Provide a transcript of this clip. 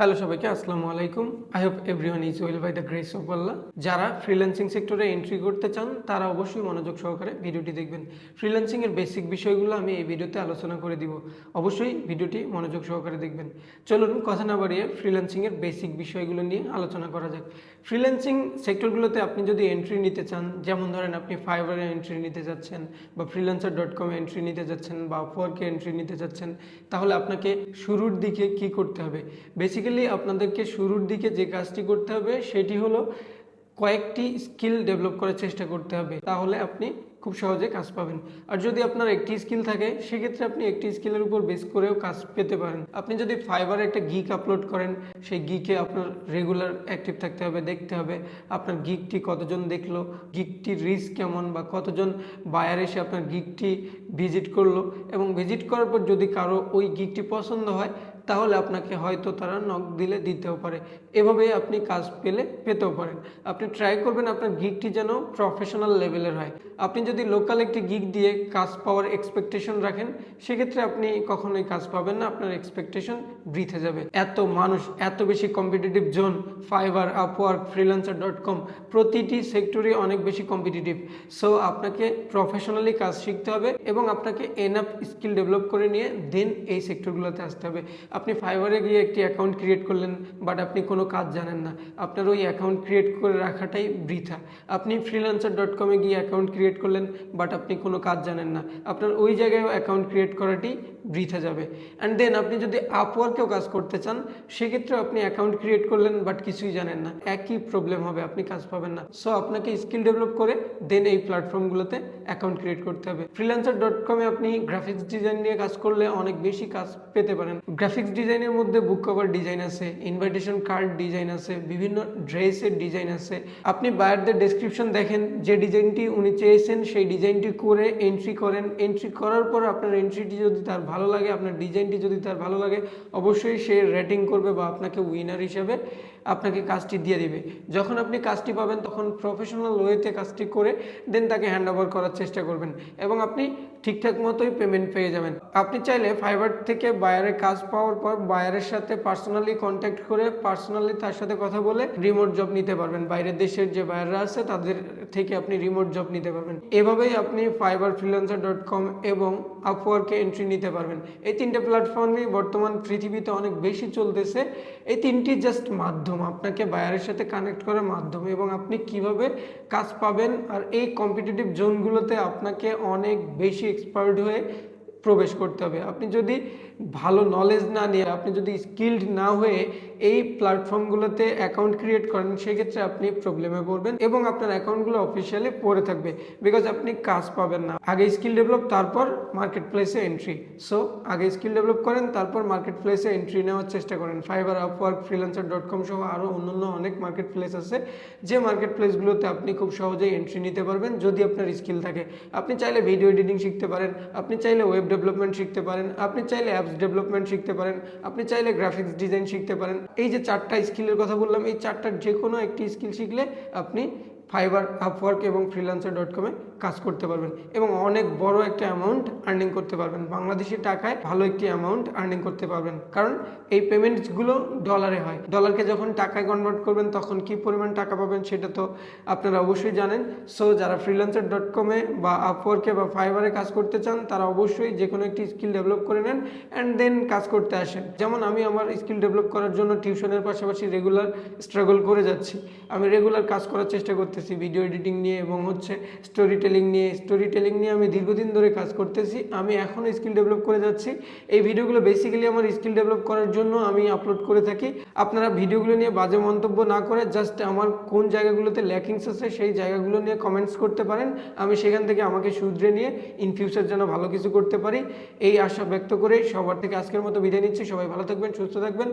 Hello সবাইকে, আসসালামু আলাইকুম। I hope everyone is well by the grace of Allah যারা ফ্রিল্যান্সিং সেক্টরে এন্ট্রি করতে চান, তারা অবশ্যই মনোযোগ সহকারে ভিডিওটি দেখবেন। ফ্রিল্যান্সিং এর বেসিক বিষয়গুলো আমি এই ভিডিওতে আলোচনা করে দিব। অবশ্যই ভিডিওটি মনোযোগ সহকারে দেখবেন। চলুন কথা না বাড়িয়ে ফ্রিল্যান্সিং এর বেসিক বিষয়গুলো নিয়ে আলোচনা করা যাক। ফ্রিল্যান্সিং সেক্টরগুলোতে আপনি যদি এন্ট্রি নিতে চান, যেমন ধরেন আপনি ফাইবারে এন্ট্রি নিতে যাচ্ছেন, বা ফ্রিল্যান্সার ডট কমে এন্ট্রি নিতে যাচ্ছেন, বা আপওয়ার্কে এন্ট্রি নিতে যাচ্ছেন, তাহলে আপনাকে শুরুর দিকে কি করতে হবে? বেসিক্যালি আপনাদেরকে শুরুর দিকে যে কাজটি করতে হবে, সেটি হলো কয়েকটি স্কিল ডেভেলপ করার চেষ্টা করতে হবে, তাহলে আপনি খুব সহজে কাজ পাবেন। আর যদি আপনার একটি স্কিল থাকে, সেক্ষেত্রে আপনি একটি স্কিলের উপর বেস করেও কাজ পেতে পারেন। আপনি যদি ফাইবারে একটা গিক আপলোড করেন, সেই গিকে আপনার রেগুলার অ্যাক্টিভ থাকতে হবে, দেখতে হবে আপনার গিকটি কতজন দেখল গিকটির রিস্ক কেমন বা কতজন বায়ার এসে আপনার গিকটি ভিজিট করল। এবং ভিজিট করার পর যদি কারও ওই গিকটি পছন্দ হয় তাহলে আপনাকে হয়তো তারা নক দিলে দিতেও পারে। এভাবেই আপনি কাজ পেলে পেতেও পারেন। আপনি ট্রাই করবেন আপনার গিকটি যেন প্রফেশনাল লেভেলের হয়। আপনি যদি লোকাল একটি গিক দিয়ে কাজ পাওয়ার এক্সপেকটেশন রাখেন, সেক্ষেত্রে আপনি কখনোই কাজ পাবেন না, আপনার এক্সপেকটেশন বৃথে যাবে। এত মানুষ, এত বেশি competitive zone Fiverr Upwork freelancer dot com প্রতিটি সেক্টরে অনেক বেশি কম্পিটিটিভ সো আপনাকে প্রফেশনালি কাজ শিখতে হবে এবং আপনাকে এনাফ স্কিল ডেভেলপ করে নিয়ে দেন এই সেক্টরগুলোতে আসতে হবে। আপনি ফাইবারে গিয়ে একটি অ্যাকাউন্ট ক্রিয়েট করলেন বাট আপনি কোনো কাজ জানেন না। আপনার ওই অ্যাকাউন্ট ক্রিয়েট করে রাখাটাই বৃথা। আপনি ফ্রিল্যান্সার ডট কমে গিয়ে অ্যাকাউন্ট ক্রিয়েট করলেন বাট আপনি কোনো কাজ জানেন না। আপনার ওই জায়গায় অ্যাকাউন্ট ক্রিয়েট করাটি বৃথা যাবে। অ্যান্ড দেন আপনি যদি আপওয়ার্কেও কাজ করতে চান সেক্ষেত্রে আপনি অ্যাকাউন্ট ক্রিয়েট করলেন বাট কিছুই জানেন না। একই প্রবলেম হবে, আপনি কাজ পাবেন না। সো আপনাকে স্কিল ডেভেলপ করে দেন এই প্ল্যাটফর্মগুলোতে অ্যাকাউন্ট ক্রিয়েট করতে হবে। ফ্রিল্যান্সার ডট কমে আপনি গ্রাফিক্স ডিজাইন নিয়ে কাজ করলে অনেক বেশি কাজ পেতে পারেন। গ্রাফিক্স ডিজাইনের মধ্যে বুক কভার ডিজাইন আছে ইনভাইটেশন কার্ড ডিজাইন আছে, বিভিন্ন ড্রেসের ডিজাইন আছে। আপনি বায়ারদের ডেসক্রিপশন দেখেন, যে ডিজাইনটি উনি চেয়েছেন, সেই ডিজাইনটি করে এন্ট্রি করেন। এন্ট্রি করার পর আপনার এন্ট্রিটি যদি তার ভালো লাগে, আপনার ডিজাইনটি যদি তার ভালো লাগে, অবশ্যই সে রেটিং করবে বা আপনাকে উইনার হিসেবে আপনাকে কাজটি দিয়ে দিবে। যখন আপনি কাজটি পাবেন, তখন প্রফেশনাল ওয়েতে কাজটি করে দেন তাকে হ্যান্ড ওভার করার চেষ্টা করবেন এবং আপনি ঠিকঠাক মতোই পেমেন্ট পেয়ে যাবেন। আপনি চাইলে ফাইবার থেকে বায়ারে কাজ পাওয়ার পর বায়ারের সাথে পার্সোনালি কন্ট্যাক্ট করে পার্সোনালি তার সাথে কথা বলে রিমোট জব নিতে পারবেন। বাইরের দেশের যে বায়াররা আছে, তাদের থেকে আপনি রিমোট জব নিতে পারবেন। এভাবেই আপনি ফাইবার ফ্রিল্যান্সার ডট কম এবং আপওয়ার্কে এন্ট্রি নিতে পারবেন। এই তিনটে প্ল্যাটফর্মই বর্তমান পৃথিবীতে অনেক বেশি চলতেছে। এই তিনটি জাস্ট মাধ্যম, আপনাকে বায়ারের সাথে কানেক্ট করার মাধ্যম এবং আপনি কীভাবে কাজ পাবেন আর এই কম্পিটিটিভ জোনগুলোতে আপনাকে অনেক বেশি এক্সপার্ট হয়ে প্রবেশ করতে হবে। আপনি যদি ভালো নলেজ না নিয়ে, আপনি যদি স্কিল্ড না হয়ে এই প্ল্যাটফর্মগুলোতে অ্যাকাউন্ট ক্রিয়েট করেন, সেক্ষেত্রে আপনি প্রবলেমে পড়বেন এবং আপনার অ্যাকাউন্টগুলো অফিসিয়ালি পড়ে থাকবে। বিকজ আপনি কাজ পাবেন না। আগে স্কিল ডেভেলপ তারপর মার্কেট প্লেসে এন্ট্রি সো আগে স্কিল ডেভেলপ করেন, তারপর মার্কেট প্লেসে এন্ট্রি নেওয়ার চেষ্টা করেন। Fiverr Upwork freelancer dot com সহ আরও অন্যান্য অনেক মার্কেট প্লেস আছে। যে মার্কেট প্লেসগুলোতে আপনি খুব সহজেই এন্ট্রি নিতে পারবেন, যদি আপনার স্কিল থাকে। আপনি চাইলে ভিডিও এডিটিং শিখতে পারেন। আপনি চাইলে ওয়েব ডেভেলপমেন্ট শিখতে পারেন, আপনি চাইলে অ্যাপস ডেভেলপমেন্ট শিখতে পারেন, আপনি চাইলে গ্রাফিক্স ডিজাইন শিখতে পারেন। এই যে চারটা স্কিলের কথা বললাম, এই চারটার যে কোনো একটি স্কিল শিখলে আপনি ফাইবার আপওয়ার্ক এবং ফ্রিলান্সার ডট কমে কাজ করতে পারবেন এবং অনেক বড় একটা অ্যামাউন্ট আর্নিং করতে পারবেন। বাংলাদেশি টাকায় ভালো একটি অ্যামাউন্ট আর্নিং করতে পারবেন। কারণ এই পেমেন্টসগুলো ডলারে হয়। ডলারকে যখন টাকায় কনভার্ট করবেন, তখন কি পরিমাণ টাকা পাবেন সেটা তো আপনারা অবশ্যই জানেন। সো যারা ফ্রিল্যান্সার ডট কমে বা আপওয়ার্কে বা ফাইবারে কাজ করতে চান, তারা অবশ্যই যে কোনো একটি স্কিল ডেভেলপ করে নেন অ্যান্ড দেন কাজ করতে আসেন। যেমন আমি আমার স্কিল ডেভেলপ করার জন্য টিউশনের পাশাপাশি রেগুলার স্ট্রাগল করে যাচ্ছি। আমি রেগুলার কাজ করার চেষ্টা করতেছি ভিডিও এডিটিং নিয়ে এবং হচ্ছে স্টোরি টেলিং নিয়ে স্টোরি টেলিং নিয়ে আমি দীর্ঘদিন ধরে কাজ করতেছি। আমি এখনও স্কিল ডেভেলপ করে যাচ্ছি। এই ভিডিওগুলো বেসিক্যালি আমার স্কিল ডেভেলপ করার জন্য আমি আপলোড করে থাকি। আপনারা ভিডিওগুলো নিয়ে বাজে মন্তব্য না করে জাস্ট আমার কোন জায়গাগুলোতে ল্যাকিংস আছে সেই জায়গাগুলো নিয়ে কমেন্টস করতে পারেন। আমি সেখান থেকে আমাকে শুধরে নিয়ে ইন ফিউচার যেন ভালো কিছু করতে পারি। এই আশা ব্যক্ত করে সবার থেকে আজকের মতো বিদায় নিচ্ছি। সবাই ভালো থাকবেন, সুস্থ থাকবেন।